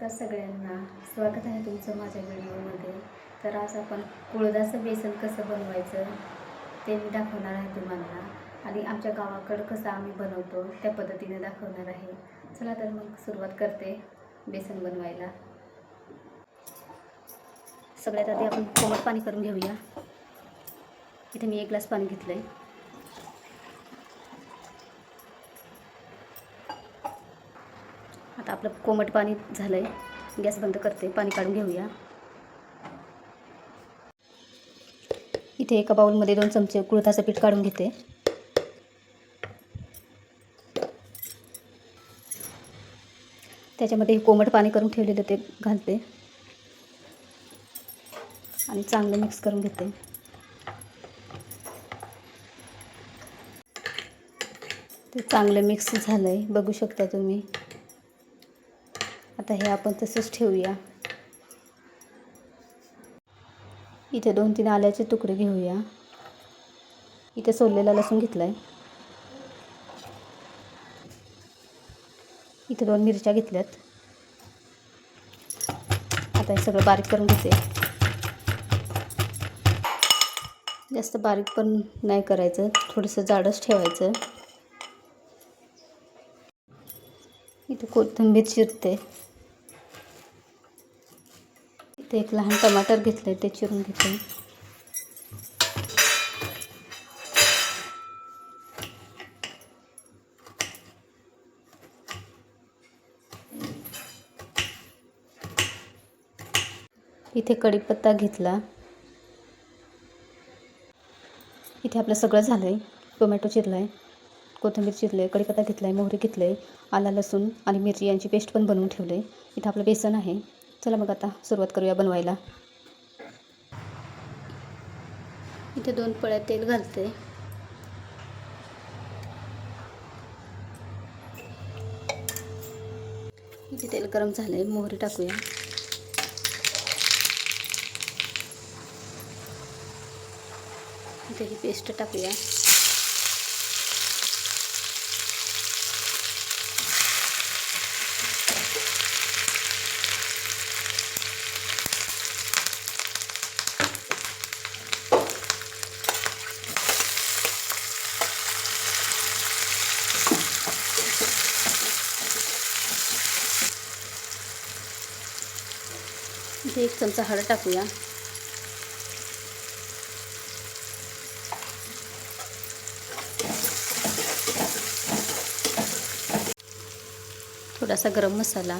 नमस्कार सगळ्यांना. स्वागत आहे तुमचं माझ्या व्हिडिओमध्ये. तर आज आपण कुळदाचं बेसन कसं बनवायचं ते मी दाखवणार आहे तुम्हाला. आणि आमच्या गावाकडं कसं आम्ही बनवतो त्या पद्धतीने दाखवणार आहे. चला तर मग सुरुवात करते बेसन बनवायला. सगळ्यात आधी आपण कोमट पाणी करून घेऊया. इथे मी एक ग्लास पाणी घेतलं आहे आता आपलं कोमट पाणी झालं आहे गॅस बंद करते. पाणी काढून घेऊया. इथे एका बाऊलमध्ये दोन चमचे कुळथाचं पीठ काढून घेते. त्याच्यामध्ये हे कोमट पाणी करून ठेवलेलं ते घालते. आणि चांगलं मिक्स करून घेते. ते चांगलं मिक्स झालं आहे बघू शकता तुम्ही. आता हे आपण तसंच ठेवूया. इथे दोन तीन आल्याचे तुकडे घेऊया. इथे सोललेला लसूण घेतला आहे इथे दोन मिरच्या घेतल्यात. आता हे सगळं बारीक करून घेते. जास्त बारीक पण नाही करायचं. थोडंसं जाडच ठेवायचं. इथे कोथिंबीर चिरते. इथे एक लहान टमाटर घेतलं आहे ते चिरून घेते इथे कढीपत्ता घेतला. इथे आपलं सगळं झालं आहे टोमॅटो चिरला आहे कोथिंबीर चिरले कढीपत्ता घेतला आहे मोहरी घेतलं आहे आला लसूण आणि मिरची यांची पेस्ट पण बनवून ठेवले इथं आपलं बेसन आहे. चला मग आता सुरुवात करूया बनवायला. इथे दोन पळ्या तेल घालते. इथे तेल गरम झालं आहे मोहरी टाकूया. इथे ही पेस्ट टाकूया. इथे एक चमचा हळद टाकूया. थोडासा गरम मसाला.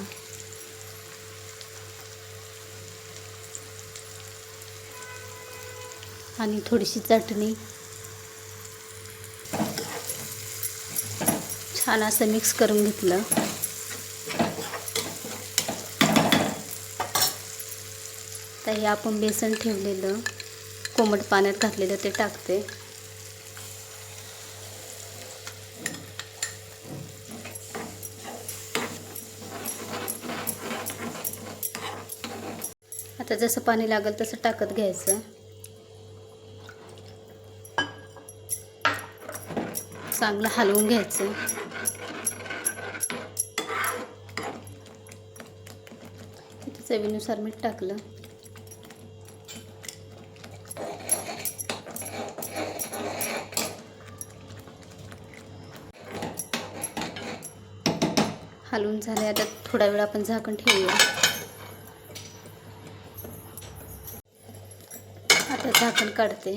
आणि थोडीशी चटणी. छान असं मिक्स करून घेतलं. आता हे आपण बेसन ठेवलेलं कोमट पाण्यात घातलेलं ते टाकते. आता जसं पाणी लागेल तसं टाकत घ्यायचं. चांगलं हलवून घ्यायचं. चवीनुसार मीठ टाकलं. हलवून झाले आता थोडा वेळ आपण झाकण ठेवूया. आता झाकण काढते.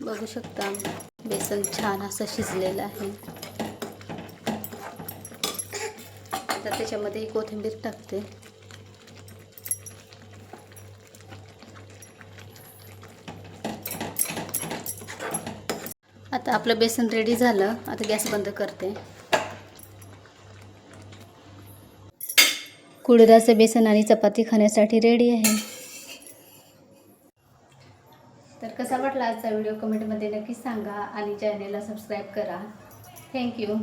बघू शकता बेसन छान असं शिजलेलं आहे. आता त्याच्यामध्ये कोथिंबीर टाकते. आता आपलं बेसन रेडी झालं. आता गॅस बंद करते. कुळदाचं बेसन आणि चपाती खाण्यासाठी रेडी आहे. तर कसा वाटला आजचा व्हिडिओ कमेंटमध्ये नक्की सांगा आणि चॅनेलला सबस्क्राईब करा. थँक्यू